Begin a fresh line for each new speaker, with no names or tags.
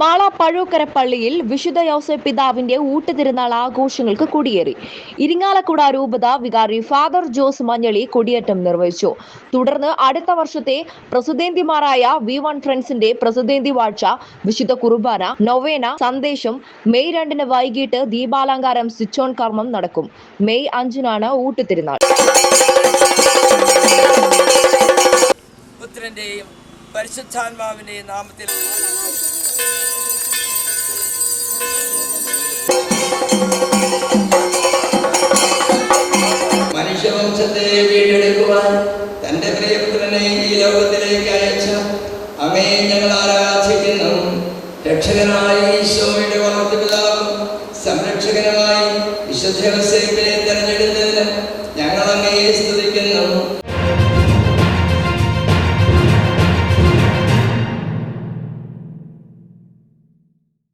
മാള പഴൂക്കര പള്ളിയിൽ വിശുദ്ധ യോസഫ് പിതാവിന്റെ ഊട്ടുതിരുന്നാൾ ആഘോഷങ്ങൾക്ക് കൊടിയേറി. ഇരിങ്ങാലക്കുട രൂപത വികാരി ഫാദർ ജോസ് മഞ്ഞളി കൊടിയേറ്റം നിർവഹിച്ചു. തുടർന്ന് അടുത്ത വർഷത്തെ പ്രസിദ്ധേന്തിമാരായ വി വൺ ഫ്രണ്ട്സിന്റെ പ്രസിദ്ധേന്തി വാഴ്ച വിശുദ്ധ കുർബാന നൊവേന സന്ദേശം മെയ് രണ്ടിന് വൈകിട്ട് ദീപാലങ്കാരം സ്വിച്ച് ഓൺ കർമ്മം നടക്കും. മെയ് അഞ്ചിനാണ് ഊട്ടുതിരുന്നാൾ
പുത്രന്റെയും പരിശുദ്ധാത്മാവിന്റെയും നാമത്തിൽ
മനുഷ്യവംശത്തെ വീണ്ടെടുക്കുവാൻ തന്റെ പ്രിയപുത്രനെ ഈ ലോകത്തിലേക്ക് അയച്ച അമ്മേ ഞങ്ങൾ ആരാധിക്കുന്നു. രക്ഷകനായ ഈശോയുടെ വളർത്തുപിതാവും സംരക്ഷകനുമായി വിശുദ്ധ തെരഞ്ഞെടുത്തതിന് ഞങ്ങൾ അങ്ങയെ സ്തുതിക്കുന്നു.